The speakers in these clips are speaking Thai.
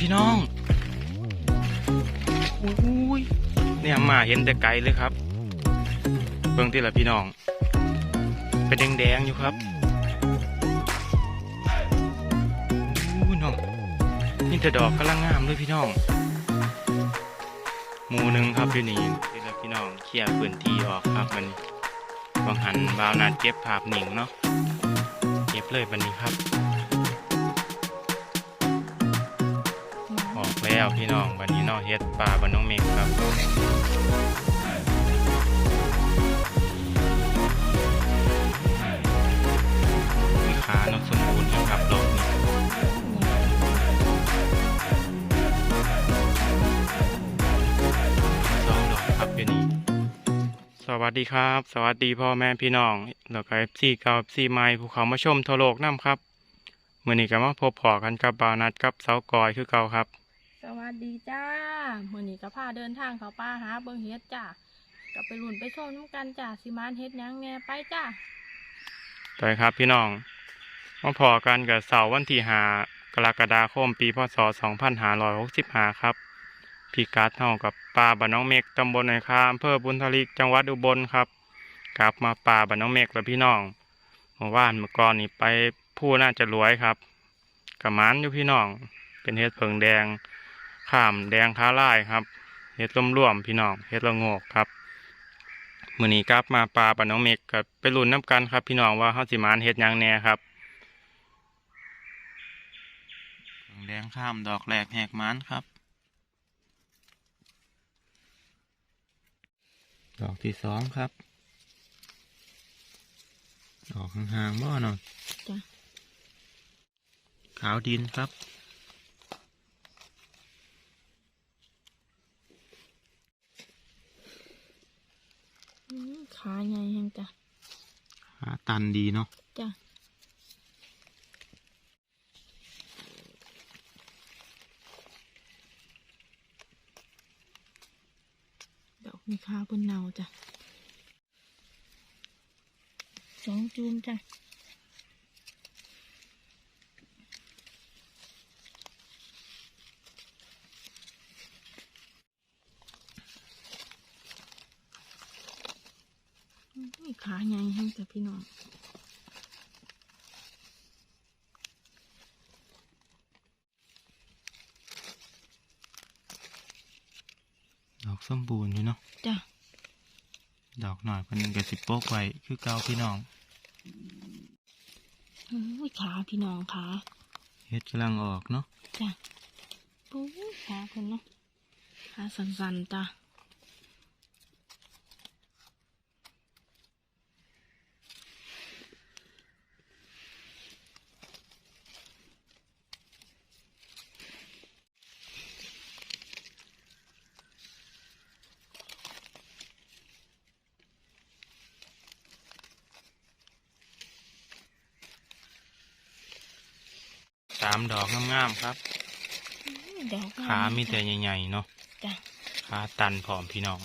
พี่น้องอุ้ยเนี่ยมาเห็นแต่ไกลเลยครับ เบิ่งที่ละพี่น้อง เป็นแดงๆอยู่ครับอู้น้องนี่แต่ดอกกำลังงามเลยพี่น้องหมูหนึ่งครับอยู่นี่ที่ละพี่น้องเคลียร์พื้นที่ออกครับมันบางหันบาวนัดเก็บภาพหนิงเนาะเก็บเลยบันนี้ครับ แล้วพี่น้องบันนี้เนอเฮ็ดปลาบันน้องเมฆครับขานกสมบูรณ์ครับดอกนี้สองดอกครับอยู่นี่สวัสดีครับ สวัสดีพ่อแม่พี่น้องแล้วก็เอฟซีเก่าเอฟซีใหม่ภูเขามาชมทั่วโลกน้ำครับมื่อนี้ก็มาพบพอกันกับบาวนัดกับเสากอยคือเก่าครับ สวัสดีจ้าเมื่อนี้ก็พาเดินทางเขาป่าหาเบิงเฮ็ดจ้ากลับไปหลุนไปชมน้ำกันจ้าสิมานเฮ็ดยังแหน่ไปจ้าไปครับพี่น้องมาพอกันกับเสาร์วันที่หากรกฎาคมปีพศ2565ครับพี่กัดเท่ากับป่าบ้านน้องเมฆตำบลไหนคาอำเภอบุญทลิกจังหวัดอุบลครับ กลับมาป่าบ้านน้องเมฆแล้วพี่น้องเมื่อวานเมื่อก่อนนี่ไปผู้น่าจะรวยครับกับมันอยู่พี่น้อง เป็นเห็ดเผิงแดง ข้ามแดงค้าลายครับเห็ดร่วมๆพี่น้องเห็ดละโงกครับมื่อนี้กลับมาปลาปลาน้องเมกกับไปลุ้นน้ำกันครับ พี่น้องว่าเขาสิมานเฮ็ดหยังแหน่ครับแดงข้ามดอกแหลกแหกมันครับ ดอกที่สองครับ ดอกห่างๆบ่เนาะจ้าขาวดินครับ อื้อขาใหญ่แฮงจ้า หา ตันดีเนาะจ้ะดอกมีขาบนเนาจ้ะสองจูมจ้ะ อื้อขาใหญ่แฮงจ้ะพี่น้องดอกสมบูรณ์อยู่เนาะจ้ะดอกหน่อยเพิ่นก็สิโปกไว้คือเก่าพี่น้องอุ้ยขาพี่น้องขาเฮ็ดกำลังออกเนาะจ้ะปุ้ยขาคนเนาะขาสันๆจ้ะามดอกงามๆครับอุ้ยดอกงขามีแต่ใหญ่ๆเนาะจ้ะขาตันผอมพี่น้อง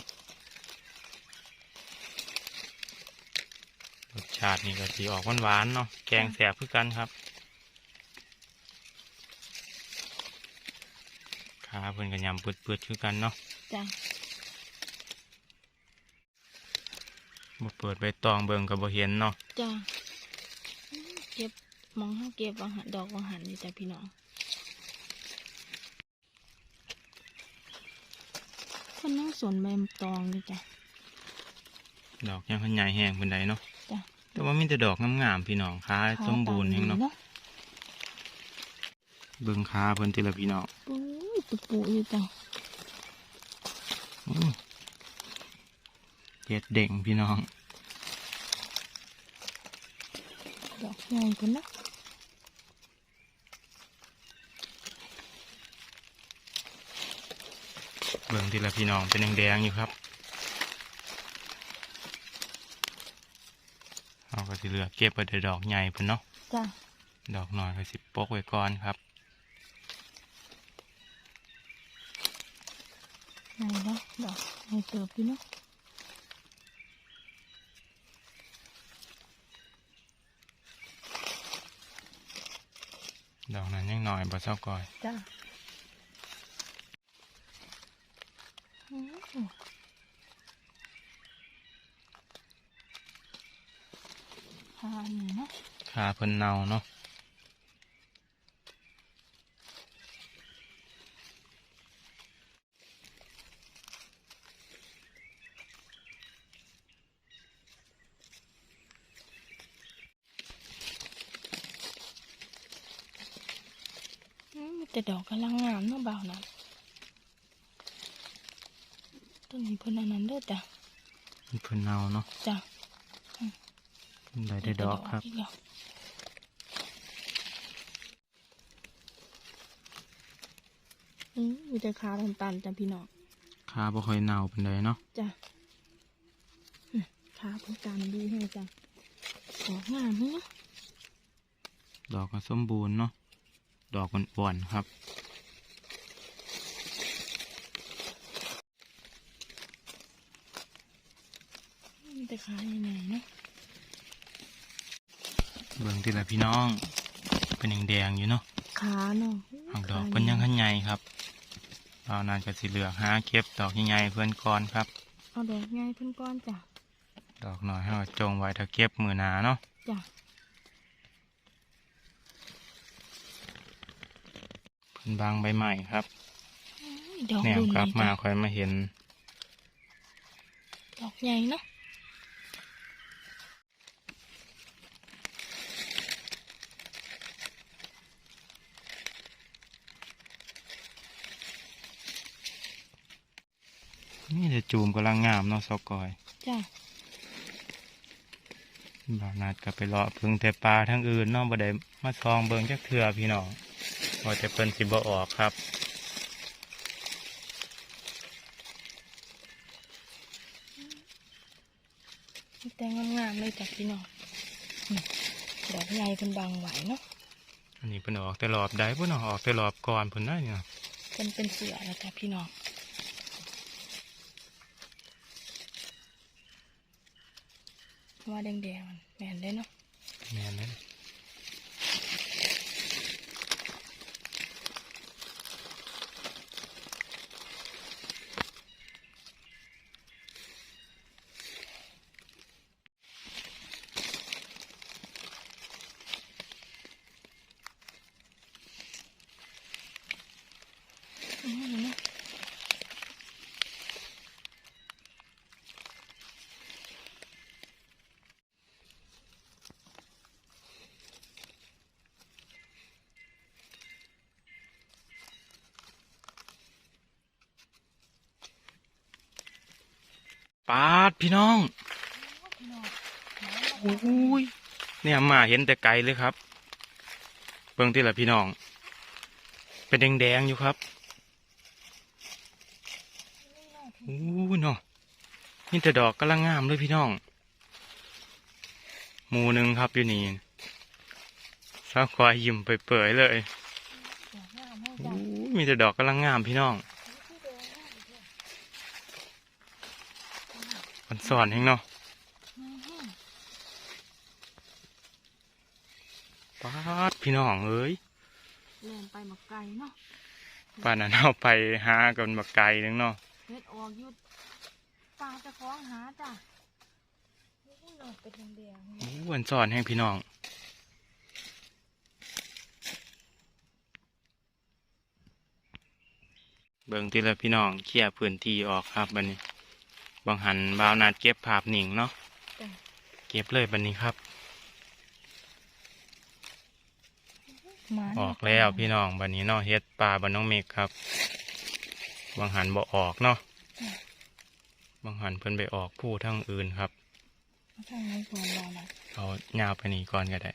รสชาตินี่ก็สีออกหวานๆเนาะแกงแสบคือกันครับขาเพิ่นก็ยำปืดๆคือกันเนาะจ้ะบ่เปิดใบตองเบิ่งก็บ่เห็นเนาะจ้ะอุ้ยเก็บ มองห้าเก็บวางหันดอกวางหันนี่จ้ะพี่น้องคนนั่งสวนใบตองนี่จ้ะดอกยังขยายแห้งเป็นไดเนาะจ้ะแต่ว่ามีแต่ดอกงามๆพี่น้องขาสมบูรณ์แฮงเนาะเบิ่งขาเพิ่นติละพี่น้องปุ้ยตุปูอยู่จ้ะอื้อเฮ็ดเด่งพี่น้องดอกใหญ่คนนะ เบิ่งทีละพี่น้องเป็นแดงๆอยู่ครับเอาก็สิเหลือกเก็บไปแต่ดอกใหญ่เพิ่นเนาะจ้ะดอกน้อยก็สิปกไว้ก่อนครับใหญ่เนาะดอกใหญ่เติบอยู่เนาะดอกนั้นยังน้อยบ่เซาก่อยจ้ะ อืมทานนี่เนาะขาเพิ่นเน่าเนาะอืมแต่ดอกกำลังงามเนาะบ่าวนะต้นนี้ เพิ่นอันนั้นเด้อจ้ะเพิ่นเน่าเนาะจ้ะเพิ่นได้ได้ดอกครับมีแต่ดอกอีกแล้วอืมมีแต่ขาตันๆจ้ะพี่น้องขาบ่ค่อยเน่าปานใดเนาะจ้ะอืมขาเพิ่นตันดีให้จ้ะดอกงามนี่เนาะดอกก็สมบูรณ์เนาะดอกอ่อนๆครับ แต่ขาใหญ่ๆเนาะเบิ่งทีละพี่น้อง เป็นแดงๆอยู่เนาะขาเนาะหางดอกเพิ่นยังขันใหญ่ครับเรานานก็สิเหลือกหาเก็บดอกใหญ่ๆเพื่อนก่อนครับ เอาดอกใหญ่เพิ่นก้อนจ้ะดอกน้อยให้เราจงไว้ถ้าเก็บมือหนาเนาะจ้ะเพิ่นบางใบใหม่ครับอุ้ยดอกแนมรุ่นกลับนี้มาจ้ะค่อยมาเห็น ดอกใหญ่เนาะ นี่จะจูมกำลังงามเนาะสกอยจ้ะบ่าวนาดก็ไปเลาะพึ่งแต่ปลาทั้งอื่นเนาะบ่ได้มาซองเบิ่งจักเทื่อพี่น้องว่าแต่เพิ่นสิบ่ออกครับมีแต่งามๆเลยจ้ะพี่น้องนี่ดอกใหญ่เป็นบางไหวเนาะ อันนี้เพิ่นออกแต่รอบใดเพิ่นเอาออกแต่รอบก่อนเพิ่นได้เนี่ยเป็นเป็นเสือแล้วจ้ะพี่น้อง ว่าแดงๆมันแม่นได้เนาะแม่นเล ปาดพี่น้ององโอ้ยเนี่ยมาเห็นแต่ไกลเลยครับ เบิ่งที่ละพี่น้อง เป็นแดงๆอยู่ครับโอ้ยเนาะนี่แต่ดอกกำลังงามเลยพี่น้อง หมูหนึ่งครับอยู่นี่สาวควายยิ้มเปื่อยๆเลยดอกงามให้โอ้ยมีแต่ดอกกำลังงามพี่น้อง มันสอนเองเนาะอืมปาดพี่น้องเอ้ยเล่นไปหมักไก่เนาะป่านนั้นเอาไปหากันมาไกลนึงเนาะเฮ็ดออกอยุดปลาจะคล้องหาจ้ะนี่ดอกเป็นแดงๆโอ้ยมันสอนให้พี่น้องเบิ่งทีละพี่น้องเคลียร์พื้นที่ออกครับบันนี้ บางหันบาวนาดเก็บภาพหนิงเนาะจ้ะเก็บเลยบันนี้ครับหมาออกแล้วพี่น้องบันนี้เนาะเฮ็ดปลาบันน้องเมฆครับ บางหันบ่ออกเนาะบางหันเพิ่นไปออกผู้ทั้งอื่นครับทางนี้ก่อนเรานะเอายาวไปนี่ก่อนก็ได้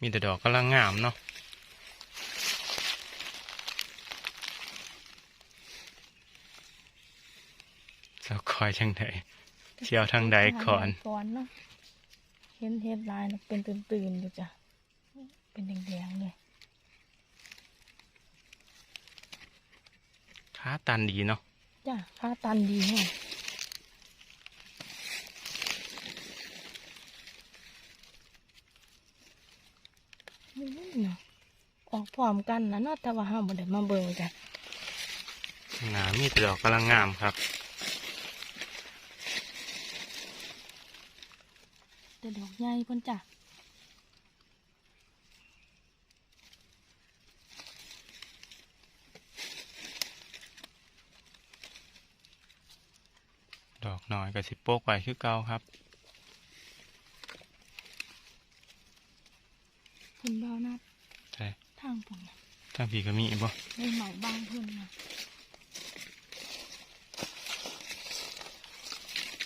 มีแต่ดอกกำลังงามเนาะ เจ้าคอยทางใดเที่ยวทางใดก่อนก่อนเนาะเห็นเฮ็ดลายน่ะเป็นตื่นๆอยู่จ้ะเป็นแดงๆเลยขาตันดีเนาะจ้ะค่าตันดีแฮะนี่เนาะออกพร้อมกันนะเนาะแต่ว่าเฮาบ่ได้มาเบิ่งกันหนามีแต่ดอกกำลังงามครับ แต่ ดอกใหญ่เพิ่นจ้ะดอกน้อยกับสิโปกไว้คือเก่าครับเพิ่นบ่าวนัดใช่ทางเพิ่นน่ะทางพี่ก็มีอีกบ่ในใหม่บางเพิ่นน่ะ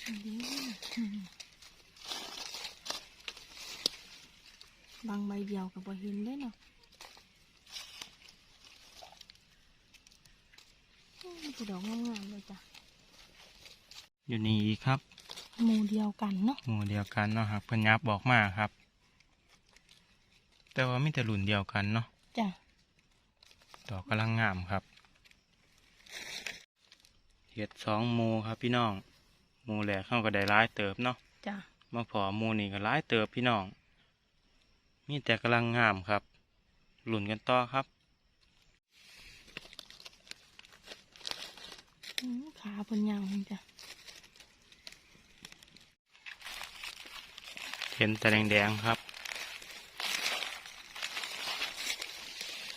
อันนี้อืม บางใบเดียวก็บ่เห็นเลยเนาะอืมสิดอกงามๆเลยจ้ะ อยู่นี่อีกครับ หมู่เดียวกันเนาะหมู่เดียวกันเนาะครับเพิ่นยับบอกมาครับ แต่ว่ามีแต่รุ่นเดียวกันเนาะ จ้ะ ดอกกำลังงามครับเห็ดสองหมูครับพี่น้องหมูแหลกเข้าก็ได้ร้ายเติบเนาะ จ้ะ มาพอหมูนี่ก็ร้ายเติบพี่น้อง มีแต่กำลังงามครับ หลุ่นกันต่อครับอืมขาเพิ่นยาวจังจ้ะเห็นแต่แดงๆครับ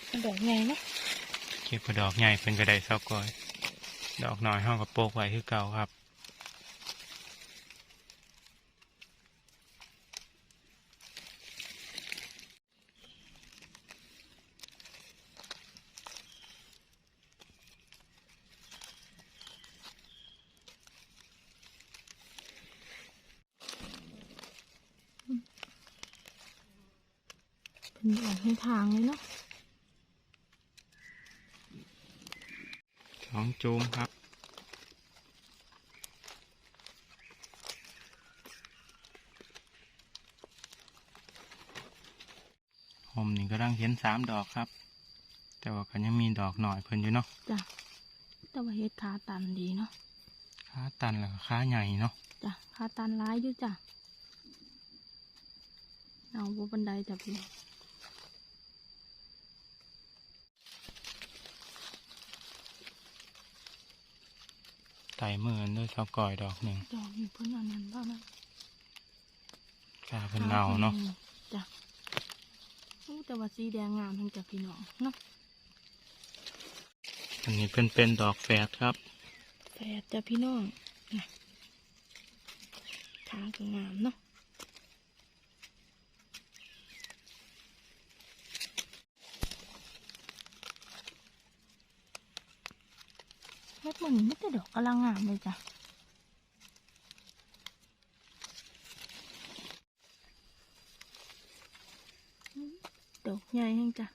มันดอกใหญ่เนาะเก็บกระดอกใหญ่เป็นกระไดเศร้าก้อย ดอกน้อยห้องกับโปกไว้คือเก่าครับ เป็นออกให้ทางเลยเนาะสองจูมครับ ผมนี่ก็ร่างเห็นสามดอกครับ แต่ว่าก็ยังมีดอกหน่อยเพิ่นอยู่เนาะจ้ะแต่ว่าเฮ็ดขาตันดีเนาะขาตันแล้วก็ขาใหญ่เนาะจ้ะขาตันร้ายอยู่จ้ะเอาบบันไดจ้ะพี่ ไต่มือด้วยเสาก่อยดอกหนึ่งดอกนี่เพิ่นอันนั้นบ้างนะขาเพิ่นเงาเนาะจ้ะอู้แต่ว่าสีแดงงามทั้งจ้ะพี่น้องเนาะอันนี้เป็นเป็นดอกแฝดครับแฝดจ้ะพี่น้องนะขาก็งามเนาะเฮ็ดมันไม่แต่ดอกกำลังงามเลยจ้ะดอกใหญ่ยังจ้ะ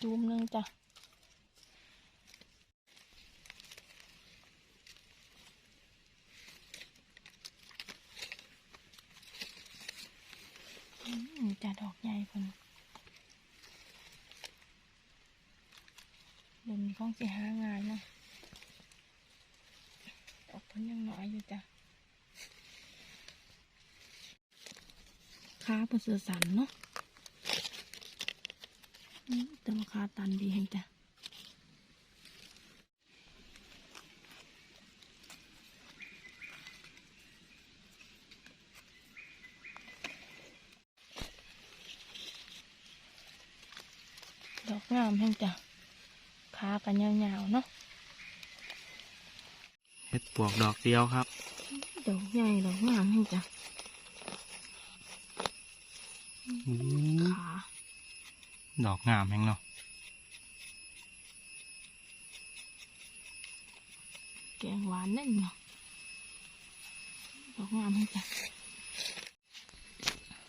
จูมหนึงจ้ะอืมจ้ะดอกใหญ่คนเดี๋ยวนี้ คงสิหางานเนาะดอกเพิ่นยังน้อยอยู่จ้ะขาเพิ่นเสือสันเนาะแต่ว่าขาตันดีแหงจ้ะดอกงามแฮงจ้ะขากัน ยาวๆเนาะเห็ดปวกดอกเดียวครับ ดอกใหญ่ดอกงามให้จ้ะอู้ขาดอกงามแฮงเนาะแกงหวานนั่นเนาะดอกงามให้จ้ะ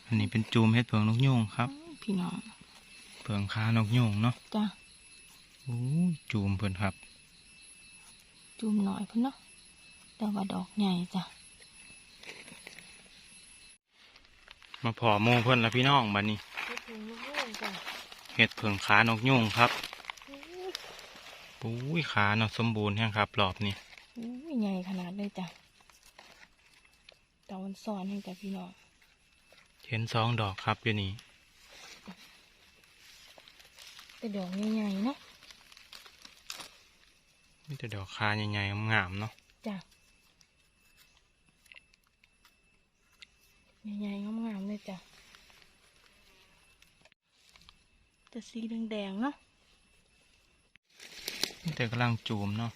อันนี้เป็นจูมเห็ดเผืองนกยูงครับ พี่น้องเผืองขานกยูงเนาะจ้ะ อู้จูมเพิ่นครับจุ่มหน่อยพุ่นเนาะแต่ว่าดอกใหญ่จ้ะ มาพอโมเพิ่นละพี่น้องบัดนี้ถึงลูกจ้ะเห็ดเผืองขานกยูงครับอุ้ยขาเนาะสมบูรณ์แฮงครับรอบนี้อุ้ยใหญ่ขนาดเลยจ้ะตะวันซ้อนให้จ้ะพี่น้องเห็นสองดอกครับอยู่นี่แต่ดอกใหญ่ๆเนาะ มีแต่ดอกคาใหญ่ๆงามๆเนาะจ้ะใหญ่ๆงามๆเลยจ้ะแต่สีแดงๆเนาะมีแต่กำลังจูมเนาะ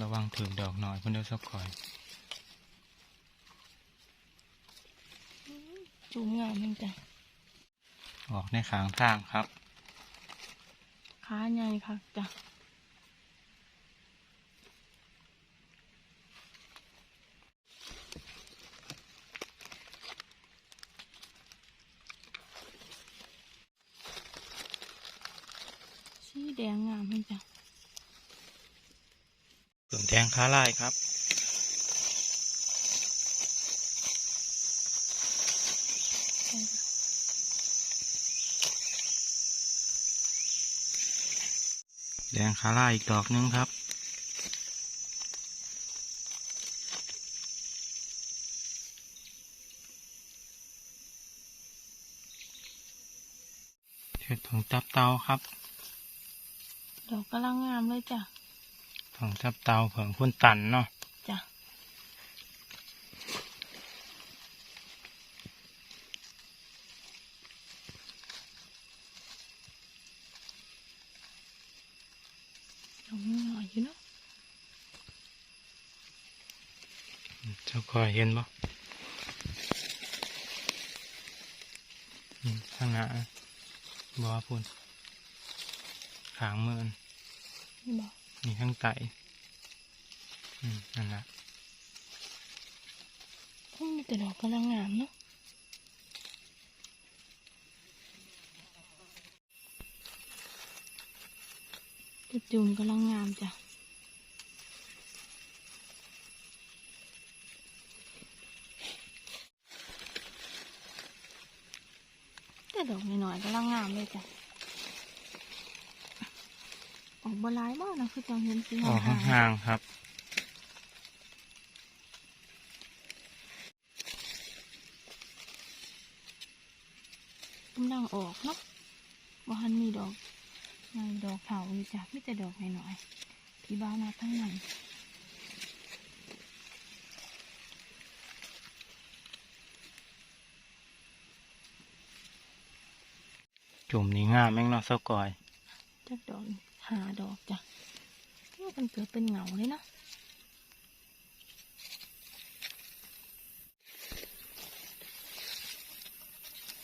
ระวังถึงดอกหน่อยเพิ่นเด้อสักคอย จูงงามเลยจ้ะออกในขางทางครับขาใหญ่ค่ะจ้ะ แดงงามเลยจ้ะเผืองแดงค้าลายครับแดงค้าลายอีกดอกนึงครับเห็ดผงตับเตาครับ ดอกกำลังงามเลยจ้ะผงตับเตาเผืองพุ่นตันเนาะจ้ะดอกนี้หน่อยอยู่เนาะเจ้าคอยเห็นบ่อืมข้างหน้าบ่ว่าพุ่น ขางมือนนี่บอกมีข้างไตอืมนั่นละอืมแต่ดอกกำลังงามเนาะจุดจุ่มกำลังงามจ้ะแต่ดอกน้อยๆกำลังงามเลยจ้ะ ออกบหลายบ้านนะคือจังเห็นสีออกห่างๆห่างๆครับกำลังออกเนาะบ่ทันมีดอกไงดอกเถาอยู่จ้ะมีแต่ดอกน้อยๆที่บ้านมาทั้งนั้นจุ่มนี่งามแม่งเนาะเศร้ากอยจักดอก หาดอกจ้ะว่ามันเกิดเป็นเหงาเลยนะ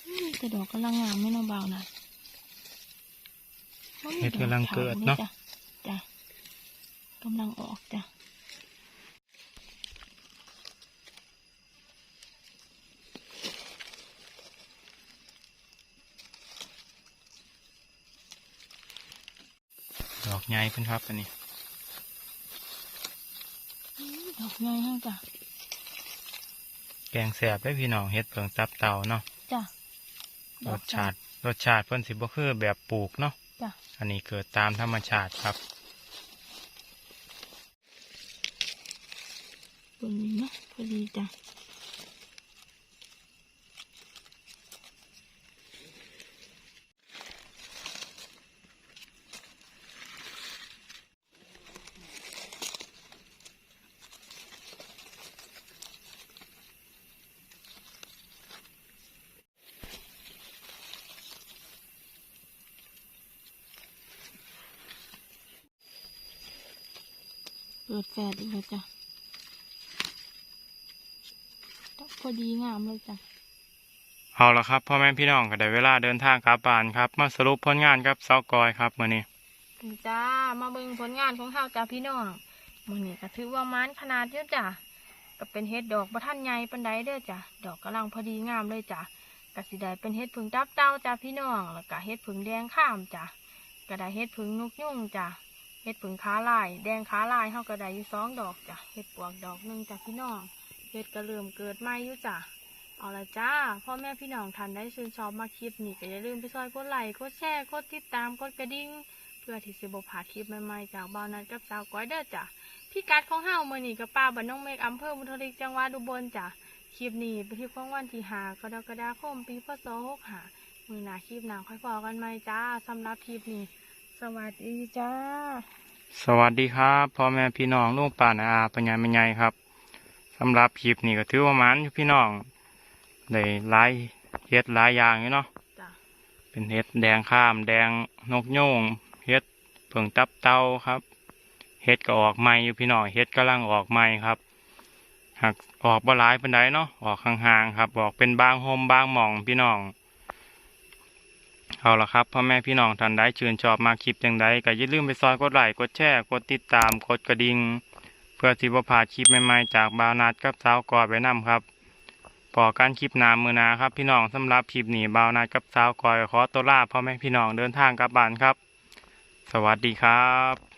อืมแต่ดอกกำลังงามไม่เนาะเบานะบ่มีเห็ดกำลังเกิดเนาะจ้ะจ้ะกำลังออกจ้ะ ดอกใหญ่เพิ่นครับอันนี้อืมดอกใหญ่ให้จ้ะแกงแสบได้พี่น้องเฮ็ดเพิงตับเต่าเนาะจ้ะรสชาติรสชาติเพิ่นสิบ่คือแบบปลูกเนาะจ้ะอันนี้เกิดตามธรรมชาติครับ ตัวนี้เนาะพอดีจ้ะ เปิดแฟดอีกแล้วจ้ะต้องพอดีงามเลยจ้ะเอาละครับพ่อแม่พี่น้องก็ได้เวลาเดินทางกลับบ้านครับ มาสรุปผลงานกับเสากอยครับมื้อนี้จ้ามาเบิ่งผลงานของเฮาจ้าพี่น้องมื้อนี้ก็ถือว่ามันขนาดเยอะจ้ะก็เป็นเฮ็ดดอกบ่ทันใหญ่ปานใดเด้อจ้ะดอกกำลังพอดีงามเลยจ้ะก็สิได้เป็นเฮ็ดผึ่งตับเต้าจ้าพี่น้องแล้วก็เฮ็ดผึ่งแดงข้ามจ้ะก็ได้เฮ็ดผึ่งนกยุ่งจ้ะ เฮ็ดผึ่งขาลาย แดงขาลายเฮาก็ได้อยู่สองดอกจ้ะเฮ็ดปวกดอกหนึ่งจ้ะพี่น้องเฮ็ดก็เริ่มเกิดใหม่อยู่จ้ะเอาละจ้าพ่อแม่พี่น้องท่านได้ชื่นชอบมาคลิปนี้ก็อย่าลืมไปซอยกดไลค์กดแชร์กดติดตามกดกระดิ่งเพื่อที่สิบ่พาคลิปใหม่ๆจากบ่าวนัดกับสาวก้อยเด้อจ้ะพี่กัดของเฮามื้อนี้กับป้าบ้านน้องเมฆอำเภอบุทลิกจังหวัดอุบลจ้ะคลิปนี้เป็นคลิปของวันที่5กรกฎาคมปีพศ65มือหน้าคลิปหนาค่อยพอกันใหมจ้าสำหรับคลิปนี้ สวัสดีจ้า สวัสดีครับพ่อแม่พี่น้องลุงป่านาอาปัญญาแม่ใหญ่ครับสำหรับคลิปนี้ก็ถือว่ามันอยู่พี่น้องได้หลายเฮ็ดหลายอย่างอยู่เนาะจ้ะเป็นเฮ็ดแดงข้ามแดงนกโยงเฮ็ดเผิงตับเต้าครับเฮ็ดก็ออกใหม่อยู่พี่น้องเฮ็ดกำลังออกใหม่ครับหากออกบ่หลายปานใดเนาะออกห่างๆครับ ออกเป็นบางโฮมบางหม่องพี่น้อง เอาละครับพ่อแม่พี่น้องท่านใดชื่นชอบมาคลิปจังใดก็อย่าลืมไปซอยกดไลค์กดแชร์กดติดตามกดกระดิ่งเพื่อที่บ่พลาดคลิปใหม่ๆจากบาวนัดกับสาวกอดไว้นํครับพอการคลิปหน้ามือนาครับ พี่น้องสำหรับคลิปหนี้บาวนัดกับสาวกอยขอตัวลาพ่อแม่พี่น้องเดินทางกลับบ้านครับ สวัสดีครับ